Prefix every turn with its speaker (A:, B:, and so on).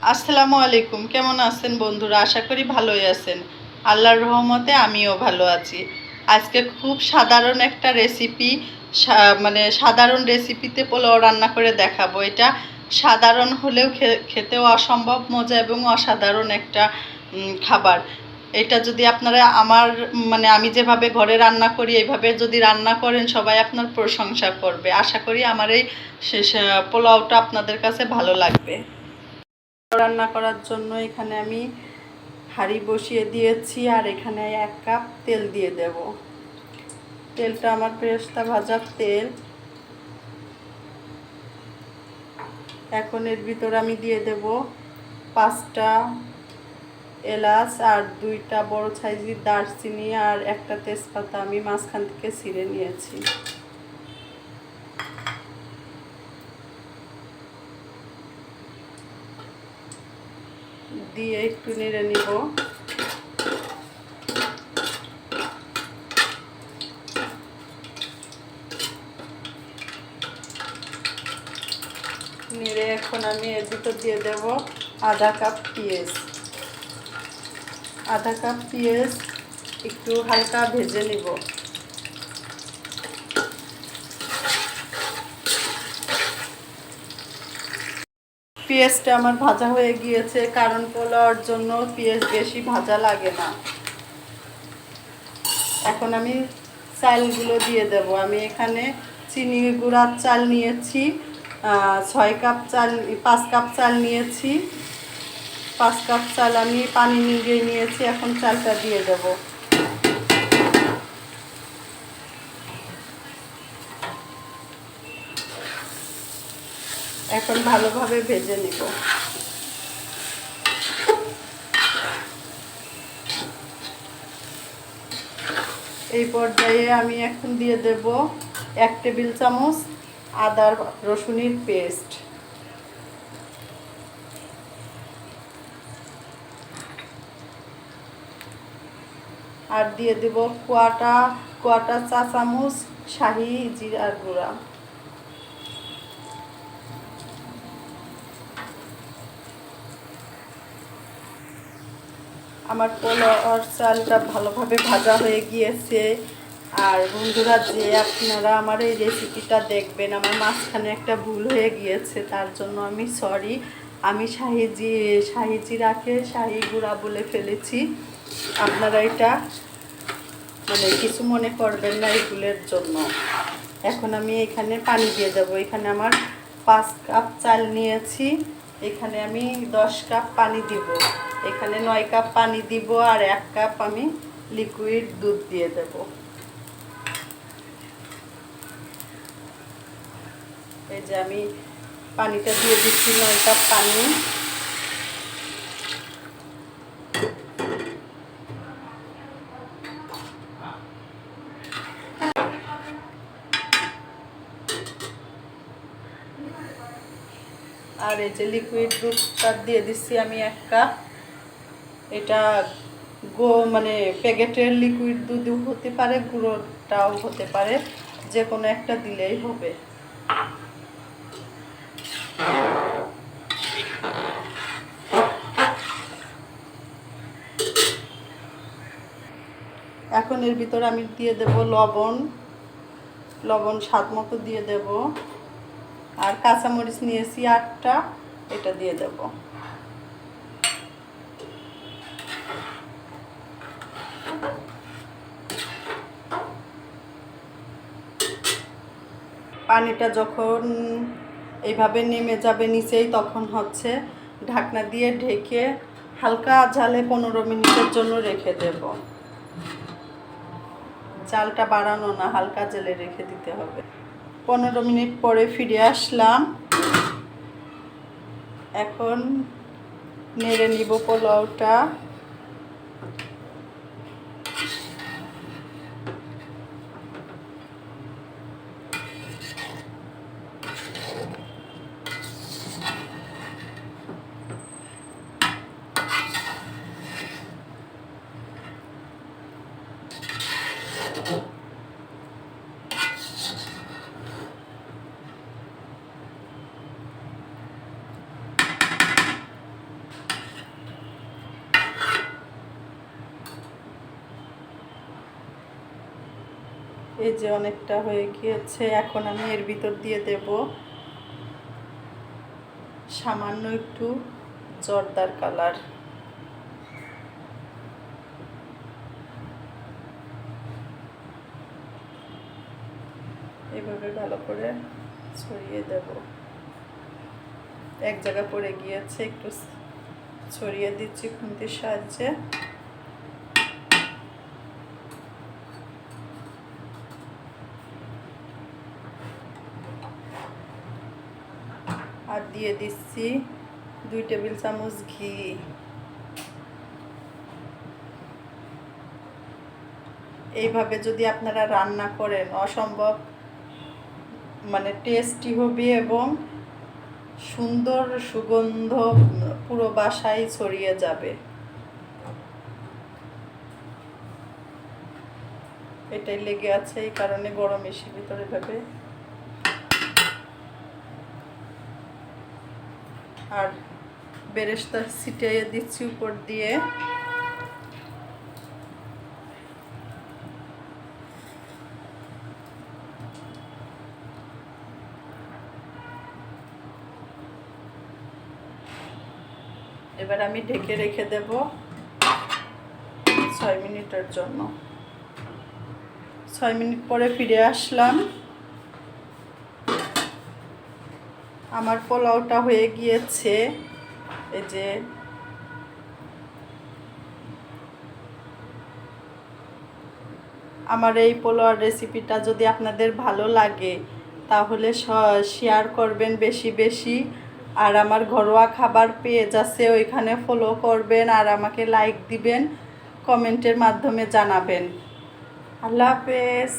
A: আসসালামু আলাইকুম, কেমন আছেন বন্ধুরা? আশা করি ভালোই আছেন। আল্লাহর রহমতে আমিও ভালো আছি। আজকে খুব সাধারণ একটা রেসিপি মানে সাধারণ রেসিপিতে পোলাও রান্না করে দেখাবো। এটা সাধারণ হলেও খেতেও অসম্ভব মজা এবং অসাধারণ একটা খাবার। এটা যদি আপনারা আমার মানে আমি যেভাবে ঘরে রান্না করি এইভাবে যদি রান্না করেন, সবাই আপনার প্রশংসা করবে। আশা করি আমার এই পোলাওটা আপনাদের কাছে ভালো লাগবে। রান্না করার জন্য এখানে আমি হাঁড়ি বসিয়ে দিয়েছি আর এখানে এক কাপ তেল দিয়ে দেব। তেলটা আমার পেস্তা ভাজার তেল। এখন এর ভিতর আমি দিয়ে দেব পাঁচটা এলাচ আর দুইটা বড় সাইজের দারচিনি আর একটা তেজপাতা। আমি মাঝখান থেকে ছিঁড়ে নিয়েছি। দিয়ে একটু নেড়ে নিব। নেড়ে এখন আমি এর ভিতর দিয়ে দেব আধা কাপ পেঁয়াজ। আধা কাপ পেঁয়াজ একটু হালকা ভেজে নিব। পেঁয়াজটা আমার ভাজা হয়ে গিয়েছে, কারণ পোলাওয়ার জন্য পেঁয়াজ বেশি ভাজা লাগে না। এখন আমি চালগুলো দিয়ে দেব। আমি এখানে চিনি গুঁড়ার চাল নিয়েছি ছয় কাপ চাল, পাঁচ কাপ চাল নিয়েছি। পাঁচ কাপ চাল আমি পানি নিয়ে নিয়েছি, এখন চালটা দিয়ে দেব। এখন ভালোভাবে ভেজে নিব। এই পর্যায়ে আমি এখন দিয়ে দেব এক টেবিল চামচ আদা রসুনের পেস্ট। আর দিয়ে দেব কোয়াটা কোয়াটা চা চামচ, শাহি, জিরার গুঁড়া। আমার পোলাওয়ার চালটা ভালোভাবে ভাজা হয়ে গিয়েছে। আর বন্ধুরা, যে আপনারা আমার এই রেসিপিটা দেখবেন, আমার মাঝখানে একটা ভুল হয়ে গিয়েছে, তার জন্য আমি সরি আমি শাহিজি রাখে, শাহি গুঁড়া বলে ফেলেছি। আপনারা এটা মানে কিছু মনে করবেন না এই ভুলের জন্য। এখন আমি এখানে পানি দিয়ে দেবো। এখানে আমার পাঁচ কাপ চাল নিয়েছি। এখানে আমি দশ কাপ পানি দিব। এখানে নয় কাপ পানি দিব আর এক কাপ আমি লিকুইড দুধ দিয়ে দেব। এই যে আমি পানিটা দিয়ে দিচ্ছি, নয় কাপ পানি। আর এই যে লিকুইড দুধটা দিয়ে দিচ্ছি আমি এক কাপ এটা গো মানে প্যাকেটের লিকুইড দুধও হতে পারে, গুঁড়োটাও হতে পারে যে কোনো একটা দিলেই হবে। এখন এর ভিতরে আমি দিয়ে দেব লবণ। লবণ স্বাদ মতো দিয়ে দেব। আর কাঁচামরিচ নিয়েছি আটটা, এটা দিয়ে দেব। পানিটা যখন এইভাবে নেমে যাবে নিচেই, তখন হচ্ছে ঢাকনা দিয়ে ঢেকে হালকা ঝালে পনেরো মিনিটের জন্য রেখে দেব। চালটা বাড়ানো না, হালকা জেলে রেখে দিতে হবে। পনেরো মিনিট পরে ফিরে আসলাম। এখন নেড়ে নিব পোলাওটা। এই যে অনেকটা হয়ে গিয়েছে, এখন আমি এর ভিতর দিয়ে দেব। সামান্য একটু জর্দার কালার। এভাবে ভালো করে ছড়িয়ে দেব। এক জায়গা পড়ে গিয়েছে, একটু ছড়িয়ে দিচ্ছি খুন্তির সাহায্যে। দিয়ে দিচ্ছি দুই টেবিল চামচ ঘি। এইভাবে যদি আপনারা রান্না করেন, অসম্ভব মানে টেস্টি হবে এবং সুন্দর সুগন্ধ পুরো বাসায় ছড়িয়ে যাবে। এটাই লেগে আছে এই কারণে গরম এসে ভিতরে ভাবে আর বেরেস্তা ছিটিয়ে দিচ্ছি উপর দিয়ে। এবার আমি ঢেকে রেখে দেব ছয় মিনিটের জন্য। ছয় মিনিট পরে ফিরে আসলাম। আমার পোলাওটা হয়ে গিয়েছে। এই যে আমার এই পোলাওয়ার রেসিপিটা যদি আপনাদের ভালো লাগে, তাহলে শেয়ার করবেন বেশি বেশি। আর আমার ঘরোয়া খাবার পেজ আছে, ওইখানে ফলো করবেন আর আমাকে লাইক দিবেন কমেন্টের মাধ্যমে জানাবেন। আল্লাহ হাফেজ।